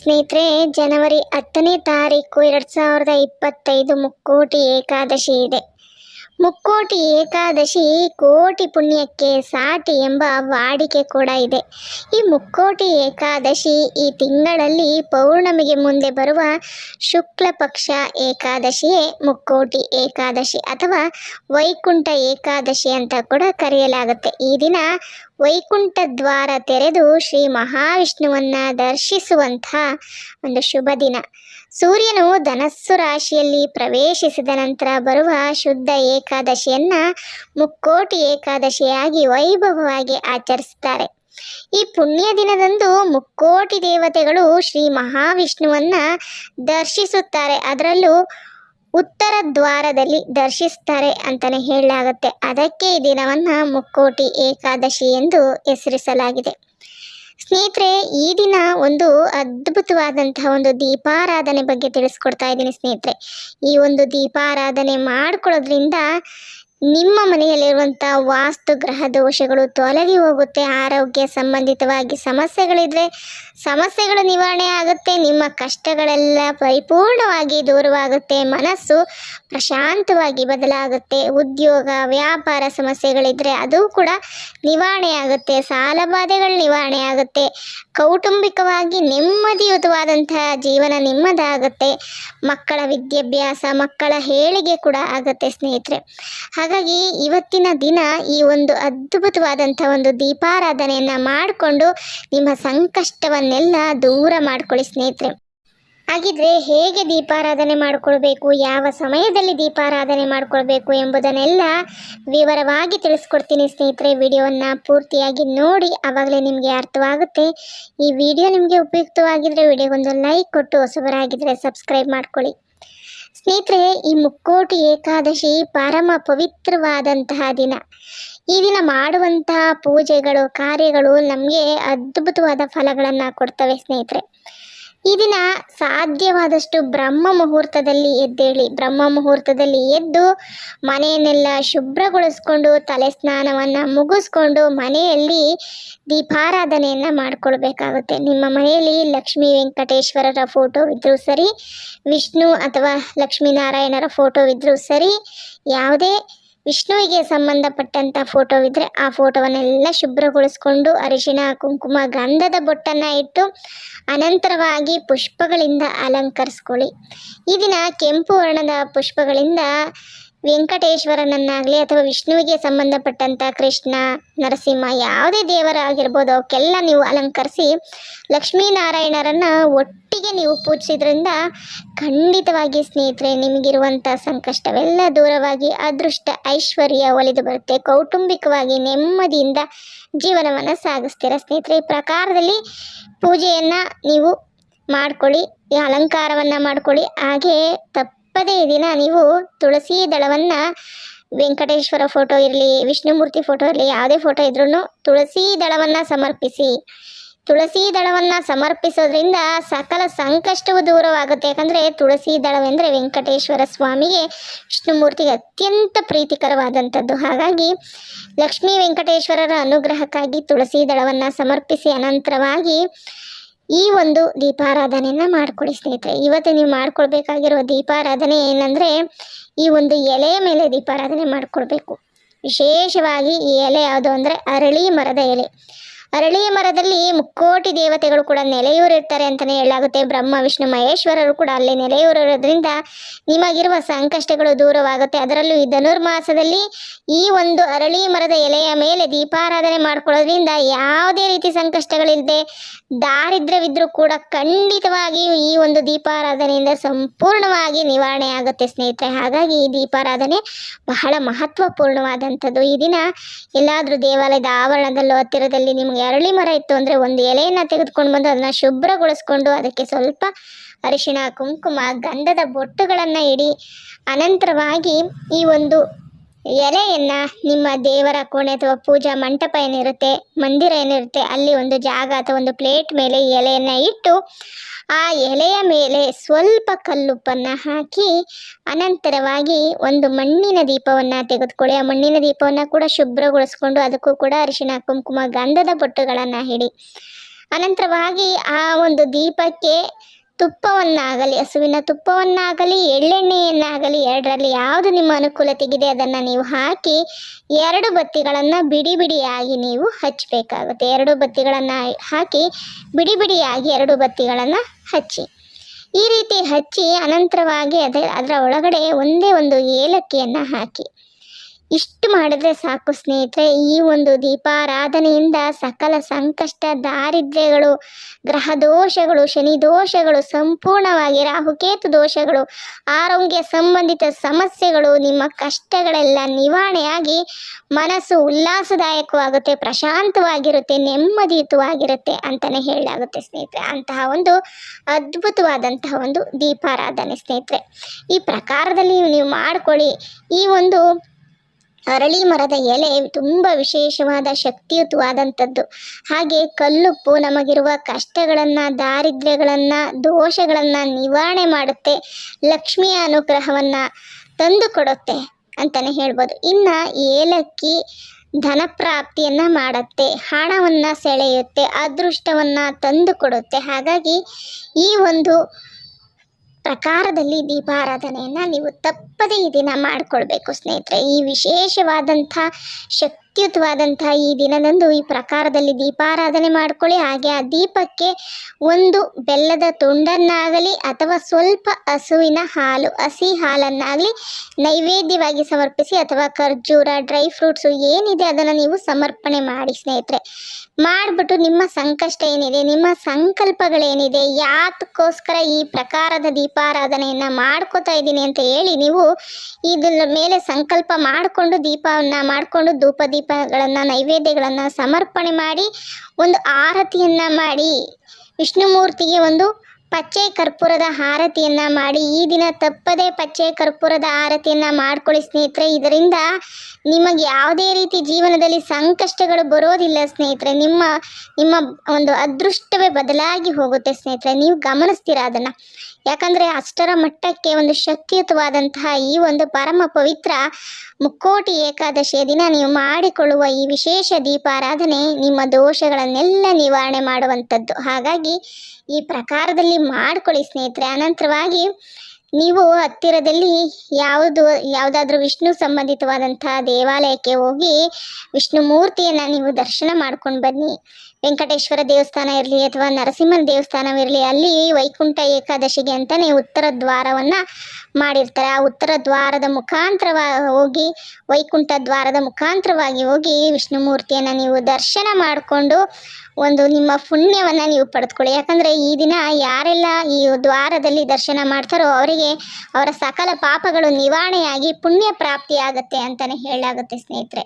ಸ್ನೇಹಿತರೆ, ಜನವರಿ ಹತ್ತನೇ ತಾರೀಕು ಎರಡು ಸಾವಿರದ ಇಪ್ಪತ್ತೈದು ಮುಕ್ಕೋಟಿ ಏಕಾದಶಿ ಇದೆ. ಮುಕ್ಕೋಟಿ ಏಕಾದಶಿ ಕೋಟಿ ಪುಣ್ಯಕ್ಕೆ ಸಾಟಿ ಎಂಬ ವಾಡಿಕೆ ಕೂಡ ಇದೆ. ಈ ಮುಕ್ಕೋಟಿ ಏಕಾದಶಿ ಈ ತಿಂಗಳಲ್ಲಿ ಪೌರ್ಣಮಿಗೆ ಮುಂದೆ ಬರುವ ಶುಕ್ಲ ಪಕ್ಷ ಏಕಾದಶಿಯೇ ಮುಕ್ಕೋಟಿ ಏಕಾದಶಿ ಅಥವಾ ವೈಕುಂಠ ಏಕಾದಶಿ ಅಂತ ಕೂಡ ಕರೆಯಲಾಗುತ್ತೆ. ಈ ದಿನ ವೈಕುಂಠ ದ್ವಾರ ತೆರೆದು ಶ್ರೀ ಮಹಾವಿಷ್ಣುವನ್ನ ದರ್ಶಿಸುವಂತಹ ಒಂದು ಶುಭ ದಿನ. ಸೂರ್ಯನು ಧನಸ್ಸು ರಾಶಿಯಲ್ಲಿ ಪ್ರವೇಶಿಸಿದ ನಂತರ ಬರುವ ಶುದ್ಧ ಏಕಾದಶಿಯನ್ನ ಮುಕ್ಕೋಟಿ ಏಕಾದಶಿಯಾಗಿ ವೈಭವವಾಗಿ ಆಚರಿಸುತ್ತಾರೆ. ಈ ಪುಣ್ಯ ದಿನದಂದು ಮುಕ್ಕೋಟಿ ದೇವತೆಗಳು ಶ್ರೀ ಮಹಾವಿಷ್ಣುವನ್ನ ದರ್ಶಿಸುತ್ತಾರೆ. ಅದರಲ್ಲೂ ಉತ್ತರ ದ್ವಾರದಲ್ಲಿ ದರ್ಶಿಸ್ತಾರೆ ಅಂತಾನೆ ಹೇಳಲಾಗುತ್ತೆ. ಅದಕ್ಕೆ ಈ ದಿನವನ್ನ ಮುಕ್ಕೋಟಿ ಏಕಾದಶಿ ಎಂದು ಹೆಸರಿಸಲಾಗಿದೆ. ಸ್ನೇಹಿತರೆ, ಈ ದಿನ ಒಂದು ಅದ್ಭುತವಾದಂತಹ ಒಂದು ದೀಪಾರಾಧನೆ ಬಗ್ಗೆ ತಿಳಿಸ್ಕೊಡ್ತಾ ಇದ್ದೀನಿ ಸ್ನೇಹಿತರೆ. ಈ ಒಂದು ದೀಪಾರಾಧನೆ ಮಾಡ್ಕೊಳ್ಳೋದ್ರಿಂದ ನಿಮ್ಮ ಮನೆಯಲ್ಲಿರುವಂಥ ವಾಸ್ತು ಗ್ರಹ ದೋಷಗಳು ತೊಲಗಿ ಹೋಗುತ್ತೆ. ಆರೋಗ್ಯ ಸಂಬಂಧಿತವಾಗಿ ಸಮಸ್ಯೆಗಳಿದ್ರೆ ಸಮಸ್ಯೆಗಳು ನಿವಾರಣೆ ಆಗುತ್ತೆ. ನಿಮ್ಮ ಕಷ್ಟಗಳೆಲ್ಲ ಪರಿಪೂರ್ಣವಾಗಿ ದೂರವಾಗುತ್ತೆ. ಮನಸ್ಸು ಪ್ರಶಾಂತವಾಗಿ ಬದಲಾಗುತ್ತೆ. ಉದ್ಯೋಗ, ವ್ಯಾಪಾರ ಸಮಸ್ಯೆಗಳಿದ್ರೆ ಅದು ಕೂಡ ನಿವಾರಣೆ ಆಗುತ್ತೆ. ಸಾಲಬಾಧೆಗಳು ನಿವಾರಣೆ ಆಗುತ್ತೆ. ಕೌಟುಂಬಿಕವಾಗಿ ನೆಮ್ಮದಿಯುತವಾದಂತಹ ಜೀವನ ನಿಮ್ಮದಾಗುತ್ತೆ. ಮಕ್ಕಳ ವಿದ್ಯಾಭ್ಯಾಸ, ಮಕ್ಕಳ ಹೇಳಿಗೆ ಕೂಡ ಆಗುತ್ತೆ ಸ್ನೇಹಿತರೆ. ಹಾಗಾಗಿ ಇವತ್ತಿನ ದಿನ ಈ ಒಂದು ಅದ್ಭುತವಾದಂಥ ಒಂದು ದೀಪಾರಾಧನೆಯನ್ನು ಮಾಡಿಕೊಂಡು ನಿಮ್ಮ ಸಂಕಷ್ಟವನ್ನೆಲ್ಲ ದೂರ ಮಾಡಿಕೊಳ್ಳಿ ಸ್ನೇಹಿತರೆ. ಹಾಗಿದ್ರೆ ಹೇಗೆ ದೀಪಾರಾಧನೆ ಮಾಡಿಕೊಳ್ಬೇಕು, ಯಾವ ಸಮಯದಲ್ಲಿ ದೀಪಾರಾಧನೆ ಮಾಡಿಕೊಳ್ಬೇಕು ಎಂಬುದನ್ನೆಲ್ಲ ವಿವರವಾಗಿ ತಿಳಿಸ್ಕೊಡ್ತೀನಿ ಸ್ನೇಹಿತರೆ. ವಿಡಿಯೋವನ್ನು ಪೂರ್ತಿಯಾಗಿ ನೋಡಿ ಆವಾಗಲೇ ನಿಮಗೆ ಅರ್ಥವಾಗುತ್ತೆ. ಈ ವಿಡಿಯೋ ನಿಮಗೆ ಉಪಯುಕ್ತವಾಗಿದ್ದರೆ ವಿಡಿಯೋಗೊಂದು ಲೈಕ್ ಕೊಟ್ಟು ಹೊಸಬರಾಗಿದ್ದರೆ ಸಬ್ಸ್ಕ್ರೈಬ್ ಮಾಡ್ಕೊಳ್ಳಿ. ಸ್ನೇಹಿತರೆ, ಈ ಮುಕ್ಕೋಟಿ ಏಕಾದಶಿ ಪರಮ ಪವಿತ್ರವಾದಂತಹ ದಿನ. ಈ ದಿನ ಮಾಡುವಂತಹ ಪೂಜೆಗಳು, ಕಾರ್ಯಗಳು ನಮಗೆ ಅದ್ಭುತವಾದ ಫಲಗಳನ್ನು ಕೊಡ್ತವೆ ಸ್ನೇಹಿತರೆ. ಈ ದಿನ ಸಾಧ್ಯವಾದಷ್ಟು ಬ್ರಹ್ಮ ಮುಹೂರ್ತದಲ್ಲಿ ಎದ್ದೇಳಿ, ಬ್ರಹ್ಮ ಮುಹೂರ್ತದಲ್ಲಿ ಎದ್ದು ಮನೆಯನ್ನೆಲ್ಲ ಶುಭ್ರಗೊಳಿಸ್ಕೊಂಡು ತಲೆ ಸ್ನಾನವನ್ನು ಮುಗಿಸ್ಕೊಂಡು ಮನೆಯಲ್ಲಿ ದೀಪಾರಾಧನೆಯನ್ನು ಮಾಡ್ಕೊಳ್ಬೇಕಾಗುತ್ತೆ. ನಿಮ್ಮ ಮನೆಯಲ್ಲಿ ಲಕ್ಷ್ಮೀ ವೆಂಕಟೇಶ್ವರರ ಫೋಟೋ ಇದ್ದರೂ ಸರಿ, ವಿಷ್ಣು ಅಥವಾ ಲಕ್ಷ್ಮೀನಾರಾಯಣರ ಫೋಟೋ ಇದ್ದರೂ ಸರಿ, ಯಾವುದೇ ವಿಷ್ಣುವಿಗೆ ಸಂಬಂಧಪಟ್ಟಂಥ ಫೋಟೋವಿದ್ದರೆ ಆ ಫೋಟೋವನ್ನೆಲ್ಲ ಶುಭ್ರಗೊಳಿಸ್ಕೊಂಡು ಅರಿಶಿಣ, ಕುಂಕುಮ ಗಂಧದ ಬೊಟ್ಟನ್ನು ಇಟ್ಟು ಅನಂತರವಾಗಿ ಪುಷ್ಪಗಳಿಂದ ಅಲಂಕರಿಸ್ಕೊಳ್ಳಿ. ಈ ದಿನ ಕೆಂಪು ವರ್ಣದ ಪುಷ್ಪಗಳಿಂದ ವೆಂಕಟೇಶ್ವರನನ್ನಾಗಲಿ ಅಥವಾ ವಿಷ್ಣುವಿಗೆ ಸಂಬಂಧಪಟ್ಟಂಥ ಕೃಷ್ಣ, ನರಸಿಂಹ ಯಾವುದೇ ದೇವರಾಗಿರ್ಬೋದು ಅವಕ್ಕೆಲ್ಲ ನೀವು ಅಲಂಕರಿಸಿ ಲಕ್ಷ್ಮೀನಾರಾಯಣರನ್ನು ಒಟ್ಟಿಗೆ ನೀವು ಪೂಜಿಸಿದ್ರಿಂದ ಖಂಡಿತವಾಗಿ ಸ್ನೇಹಿತರೆ ನಿಮಗಿರುವಂಥ ಸಂಕಷ್ಟವೆಲ್ಲ ದೂರವಾಗಿ ಅದೃಷ್ಟ ಐಶ್ವರ್ಯ ಒಲಿದು ಬರುತ್ತೆ. ಕೌಟುಂಬಿಕವಾಗಿ ನೆಮ್ಮದಿಯಿಂದ ಜೀವನವನ್ನು ಸಾಗಿಸ್ತೀರ ಸ್ನೇಹಿತರೆ. ಈ ಪ್ರಕಾರದಲ್ಲಿ ಪೂಜೆಯನ್ನು ನೀವು ಮಾಡ್ಕೊಳ್ಳಿ, ಈ ಅಲಂಕಾರವನ್ನು ಮಾಡ್ಕೊಳ್ಳಿ. ಹಾಗೆ ತಪ್ಪದೇ ಈ ದಿನ ನೀವು ತುಳಸಿ ದಳವನ್ನು ವೆಂಕಟೇಶ್ವರ ಫೋಟೋ ಇರಲಿ, ವಿಷ್ಣುಮೂರ್ತಿ ಫೋಟೋ ಇರಲಿ, ಯಾವುದೇ ಫೋಟೋ ಇದ್ರೂ ತುಳಸಿ ದಳವನ್ನು ಸಮರ್ಪಿಸಿ. ತುಳಸಿ ದಳವನ್ನು ಸಮರ್ಪಿಸೋದ್ರಿಂದ ಸಕಲ ಸಂಕಷ್ಟವು ದೂರವಾಗುತ್ತೆ. ಯಾಕಂದರೆ ತುಳಸಿ ದಳವೆಂದರೆ ವೆಂಕಟೇಶ್ವರ ಸ್ವಾಮಿಗೆ ವಿಷ್ಣುಮೂರ್ತಿಗೆ ಅತ್ಯಂತ ಪ್ರೀತಿಕರವಾದಂಥದ್ದು. ಹಾಗಾಗಿ ಲಕ್ಷ್ಮೀ ವೆಂಕಟೇಶ್ವರರ ಅನುಗ್ರಹಕ್ಕಾಗಿ ತುಳಸಿ ದಳವನ್ನು ಸಮರ್ಪಿಸಿ ಅನಂತರವಾಗಿ ಈ ಒಂದು ದೀಪಾರಾಧನೆಯನ್ನು ಮಾಡ್ಕೊಳ್ಳಿ ಸ್ನೇಹಿತರೆ. ಇವತ್ತು ನೀವು ಮಾಡ್ಕೊಳ್ಬೇಕಾಗಿರೋ ದೀಪಾರಾಧನೆ ಏನಂದರೆ ಈ ಒಂದು ಎಲೆ ಮೇಲೆ ದೀಪಾರಾಧನೆ ಮಾಡ್ಕೊಳ್ಬೇಕು ವಿಶೇಷವಾಗಿ ಈ ಎಲೆ ಯಾವುದು ಅಂದರೆ ಅರಳಿ ಮರದ ಎಲೆ. ಅರಳಿ ಮರದಲ್ಲಿ ಮುಕ್ಕೋಟಿ ದೇವತೆಗಳು ಕೂಡ ನೆಲೆಯೂರಿರ್ತಾರೆ ಅಂತಲೇ ಹೇಳಲಾಗುತ್ತೆ. ಬ್ರಹ್ಮ, ವಿಷ್ಣು, ಮಹೇಶ್ವರರು ಕೂಡ ಅಲ್ಲಿ ನೆಲೆಯೂರಿರೋದ್ರಿಂದ ನಿಮಗಿರುವ ಸಂಕಷ್ಟಗಳು ದೂರವಾಗುತ್ತೆ. ಅದರಲ್ಲೂ ಈ ಧನುರ್ಮಾಸದಲ್ಲಿ ಈ ಒಂದು ಅರಳಿ ಮರದ ಎಲೆಯ ಮೇಲೆ ದೀಪಾರಾಧನೆ ಮಾಡ್ಕೊಳ್ಳೋದ್ರಿಂದ ಯಾವುದೇ ರೀತಿ ಸಂಕಷ್ಟಗಳಿಲ್ಲದೆ ದಾರಿದ್ರ್ಯವಿದ್ರೂ ಕೂಡ ಖಂಡಿತವಾಗಿಯೂ ಈ ಒಂದು ದೀಪಾರಾಧನೆಯಿಂದ ಸಂಪೂರ್ಣವಾಗಿ ನಿವಾರಣೆ ಆಗುತ್ತೆ ಸ್ನೇಹಿತರೆ. ಹಾಗಾಗಿ ಈ ದೀಪಾರಾಧನೆ ಬಹಳ ಮಹತ್ವಪೂರ್ಣವಾದಂಥದ್ದು. ಈ ದಿನ ಎಲ್ಲಾದರೂ ದೇವಾಲಯದ ಆವರಣದಲ್ಲೋ ಹತ್ತಿರದಲ್ಲಿ ನಿಮಗೆ ಅರಳಿ ಮರ ಇತ್ತು ಅಂದರೆ ಒಂದು ಎಲೆಯನ್ನು ತೆಗೆದುಕೊಂಡು ಬಂದು ಅದನ್ನು ಶುಭ್ರಗೊಳಿಸ್ಕೊಂಡು ಅದಕ್ಕೆ ಸ್ವಲ್ಪ ಅರಿಶಿಣ, ಕುಂಕುಮ, ಗಂಧದ ಬೊಟ್ಟುಗಳನ್ನು ಇಡಿ, ಅನಂತರವಾಗಿ ಈ ಒಂದು ಎಲೆಯನ್ನು ನಿಮ್ಮ ದೇವರ ಕೋಣೆ ಅಥವಾ ಪೂಜಾ ಮಂಟಪ ಏನಿರುತ್ತೆ, ಮಂದಿರ ಏನಿರುತ್ತೆ, ಅಲ್ಲಿ ಒಂದು ಜಾಗ ಅಥವಾ ಒಂದು ಪ್ಲೇಟ್ ಮೇಲೆ ಎಲೆಯನ್ನು ಇಟ್ಟು ಆ ಎಲೆಯ ಮೇಲೆ ಸ್ವಲ್ಪ ಕಲ್ಲುಪ್ಪನ್ನು ಹಾಕಿ ಅನಂತರವಾಗಿ ಒಂದು ಮಣ್ಣಿನ ದೀಪವನ್ನು ತೆಗೆದುಕೊಳ್ಳಿ. ಆ ಮಣ್ಣಿನ ದೀಪವನ್ನು ಕೂಡ ಶುಭ್ರಗೊಳಿಸ್ಕೊಂಡು ಅದಕ್ಕೂ ಕೂಡ ಅರಿಶಿನ ಕುಂಕುಮ, ಗಂಧದ ಬೊಟ್ಟುಗಳನ್ನು ಹಿಡಿ ಅನಂತರವಾಗಿ ಆ ಒಂದು ದೀಪಕ್ಕೆ ತುಪ್ಪವನ್ನಾಗಲಿ, ಹಸುವಿನ ತುಪ್ಪವನ್ನಾಗಲಿ, ಎಳ್ಳೆಣ್ಣೆಯನ್ನಾಗಲಿ, ಎರಡರಲ್ಲಿ ಯಾವುದು ನಿಮ್ಮ ಅನುಕೂಲತೆಗಿದೆ, ಅದನ್ನು ನೀವು ಹಾಕಿ ಎರಡು ಬತ್ತಿಗಳನ್ನು ಬಿಡಿ ಬಿಡಿಯಾಗಿ ನೀವು ಹಚ್ಚಬೇಕಾಗುತ್ತೆ. ಎರಡು ಬತ್ತಿಗಳನ್ನು ಹಾಕಿ ಬಿಡಿ ಬಿಡಿಯಾಗಿ ಎರಡು ಬತ್ತಿಗಳನ್ನು ಹಚ್ಚಿ. ಈ ರೀತಿ ಹಚ್ಚಿ ಅನಂತರವಾಗಿ ಅದೇ, ಅದರ ಒಳಗಡೆ ಒಂದೇ ಒಂದು ಏಲಕ್ಕಿಯನ್ನು ಹಾಕಿ. ಇಷ್ಟು ಮಾಡಿದ್ರೆ ಸಾಕು ಸ್ನೇಹಿತರೆ, ಈ ಒಂದು ದೀಪಾರಾಧನೆಯಿಂದ ಸಕಲ ಸಂಕಷ್ಟ, ದಾರಿದ್ರ್ಯಗಳು, ಗ್ರಹ ದೋಷಗಳು, ಶನಿ ದೋಷಗಳು, ಸಂಪೂರ್ಣವಾಗಿ ರಾಹುಕೇತು ದೋಷಗಳು, ಆರೋಗ್ಯ ಸಂಬಂಧಿತ ಸಮಸ್ಯೆಗಳು, ನಿಮ್ಮ ಕಷ್ಟಗಳೆಲ್ಲ ನಿವಾರಣೆಯಾಗಿ ಮನಸ್ಸು ಉಲ್ಲಾಸದಾಯಕವಾಗುತ್ತೆ, ಪ್ರಶಾಂತವಾಗಿರುತ್ತೆ, ನೆಮ್ಮದಿಯುತವಾಗಿರುತ್ತೆ ಅಂತಲೇ ಹೇಳಲಾಗುತ್ತೆ ಸ್ನೇಹಿತರೆ. ಅಂತಹ ಒಂದು ಅದ್ಭುತವಾದಂತಹ ಒಂದು ದೀಪಾರಾಧನೆ ಸ್ನೇಹಿತರೆ. ಈ ಪ್ರಕಾರದಲ್ಲಿ ನೀವು ಮಾಡಿಕೊಳ್ಳಿ. ಈ ಒಂದು ಅರಳಿ ಮರದ ಎಲೆ ತುಂಬ ವಿಶೇಷವಾದ ಶಕ್ತಿಯುತವಾದಂಥದ್ದು. ಹಾಗೆ ಕಲ್ಲುಪ್ಪು ನಮಗಿರುವ ಕಷ್ಟಗಳನ್ನು, ದಾರಿದ್ರ್ಯಗಳನ್ನು, ದೋಷಗಳನ್ನು ನಿವಾರಣೆ ಮಾಡುತ್ತೆ, ಲಕ್ಷ್ಮಿಯ ಅನುಗ್ರಹವನ್ನು ತಂದು ಕೊಡುತ್ತೆ ಅಂತಲೇ ಹೇಳ್ಬೋದು. ಇನ್ನು ಏಲಕ್ಕಿ ಧನ ಪ್ರಾಪ್ತಿಯನ್ನು ಮಾಡುತ್ತೆ, ಹಣವನ್ನು ಸೆಳೆಯುತ್ತೆ, ಅದೃಷ್ಟವನ್ನು ತಂದು ಕೊಡುತ್ತೆ ಹಾಗಾಗಿ ಈ ಒಂದು ಪ್ರಕಾರದಲ್ಲಿ ದೀಪಾರಾಧನೆಯನ್ನು ನೀವು ತಪ್ಪದೇ ಈ ದಿನ ಮಾಡಿಕೊಳ್ಬೇಕು ಸ್ನೇಹಿತರೆ. ಈ ವಿಶೇಷವಾದಂಥ ಶಕ್ತಿಯುತವಾದಂಥ ಈ ದಿನದಂದು ಈ ಪ್ರಕಾರದಲ್ಲಿ ದೀಪಾರಾಧನೆ ಮಾಡ್ಕೊಳ್ಳಿ. ಹಾಗೆ ಆ ದೀಪಕ್ಕೆ ಒಂದು ಬೆಲ್ಲದ ತುಂಡನ್ನಾಗಲಿ ಅಥವಾ ಸ್ವಲ್ಪ ಹಸುವಿನ ಹಾಲು, ಹಸಿ ಹಾಲನ್ನಾಗಲಿ ನೈವೇದ್ಯವಾಗಿ ಸಮರ್ಪಿಸಿ ಅಥವಾ ಖರ್ಜೂರ, ಡ್ರೈ ಫ್ರೂಟ್ಸು ಏನಿದೆ ಅದನ್ನು ನೀವು ಸಮರ್ಪಣೆ ಮಾಡಿ ಸ್ನೇಹಿತರೆ. ಮಾಡಿಬಿಟ್ಟು ನಿಮ್ಮ ಸಂಕಷ್ಟ ಏನಿದೆ, ನಿಮ್ಮ ಸಂಕಲ್ಪಗಳೇನಿದೆ, ಯಾತಕ್ಕೋಸ್ಕರ ಈ ಪ್ರಕಾರದ ದೀಪಾರಾಧನೆಯನ್ನು ಮಾಡ್ಕೋತಾ ಇದ್ದೀನಿ ಅಂತ ಹೇಳಿ ನೀವು ಇದರ ಮೇಲೆ ಸಂಕಲ್ಪ ಮಾಡಿಕೊಂಡು ದೀಪವನ್ನು ಮಾಡಿಕೊಂಡು ಧೂಪ ದೀಪಗಳನ್ನು ನೈವೇದ್ಯಗಳನ್ನು ಸಮರ್ಪಣೆ ಮಾಡಿ ಒಂದು ಆರತಿಯನ್ನು ಮಾಡಿ ವಿಷ್ಣುಮೂರ್ತಿಗೆ ಒಂದು ಪಚ್ಚೆ ಕರ್ಪೂರದ ಆರತಿಯನ್ನು ಮಾಡಿ, ಈ ದಿನ ತಪ್ಪದೇ ಪಚ್ಚೆ ಕರ್ಪೂರದ ಆರತಿಯನ್ನು ಮಾಡ್ಕೊಳ್ಳಿ ಸ್ನೇಹಿತರೆ. ಇದರಿಂದ ನಿಮಗೆ ಯಾವುದೇ ರೀತಿ ಜೀವನದಲ್ಲಿ ಸಂಕಷ್ಟಗಳು ಬರೋದಿಲ್ಲ ಸ್ನೇಹಿತರೆ. ನಿಮ್ಮ ನಿಮ್ಮ ಒಂದು ಅದೃಷ್ಟವೇ ಬದಲಾಗಿ ಹೋಗುತ್ತೆ ಸ್ನೇಹಿತರೆ. ನೀವು ಗಮನಿಸ್ತೀರಾ ಅದನ್ನ? ಯಾಕಂದರೆ ಅಷ್ಟರ ಮಟ್ಟಕ್ಕೆ ಒಂದು ಶಕ್ತಿಯುತವಾದಂತಹ ಈ ಒಂದು ಪರಮ ಪವಿತ್ರ ಮುಕ್ಕೋಟಿ ಏಕಾದಶಿಯ ದಿನ ನೀವು ಮಾಡಿಕೊಳ್ಳುವ ಈ ವಿಶೇಷ ದೀಪಾರಾಧನೆ ನಿಮ್ಮ ದೋಷಗಳನ್ನೆಲ್ಲ ನಿವಾರಣೆ ಮಾಡುವಂಥದ್ದು. ಹಾಗಾಗಿ ಈ ಪ್ರಕಾರದಲ್ಲಿ ಮಾಡ್ಕೊಳ್ಳಿ ಸ್ನೇಹಿತರೆ. ಅನಂತರವಾಗಿ ನೀವು ಹತ್ತಿರದಲ್ಲಿ ಯಾವುದು, ಯಾವುದಾದ್ರೂ ವಿಷ್ಣು ಸಂಬಂಧಿತವಾದಂತಹ ದೇವಾಲಯಕ್ಕೆ ಹೋಗಿ ವಿಷ್ಣು ಮೂರ್ತಿಯನ್ನು ನೀವು ದರ್ಶನ ಮಾಡ್ಕೊಂಡು ಬನ್ನಿ. ವೆಂಕಟೇಶ್ವರ ದೇವಸ್ಥಾನ ಇರಲಿ ಅಥವಾ ನರಸಿಂಹನ ದೇವಸ್ಥಾನವಿರಲಿ, ಅಲ್ಲಿ ವೈಕುಂಠ ಏಕಾದಶಿಗೆ ಅಂತಲೇ ಉತ್ತರ ದ್ವಾರವನ್ನು ಮಾಡಿರ್ತಾರೆ. ಆ ಉತ್ತರ ದ್ವಾರದ ಮುಖಾಂತರವಾಗಿ ಹೋಗಿ, ವೈಕುಂಠ ದ್ವಾರದ ಮುಖಾಂತರವಾಗಿ ಹೋಗಿ ವಿಷ್ಣು ಮೂರ್ತಿಯನ್ನು ನೀವು ದರ್ಶನ ಮಾಡಿಕೊಂಡು ಒಂದು ನಿಮ್ಮ ಪುಣ್ಯವನ್ನು ನೀವು ಪಡೆದುಕೊಳ್ಳಿ. ಯಾಕಂದರೆ ಈ ದಿನ ಯಾರೆಲ್ಲ ಈ ದ್ವಾರದಲ್ಲಿ ದರ್ಶನ ಮಾಡ್ತಾರೋ ಅವರಿಗೆ ಅವರ ಸಕಲ ಪಾಪಗಳು ನಿವಾರಣೆಯಾಗಿ ಪುಣ್ಯ ಪ್ರಾಪ್ತಿಯಾಗತ್ತೆ ಅಂತಲೇ ಹೇಳಲಾಗುತ್ತೆ ಸ್ನೇಹಿತರೆ.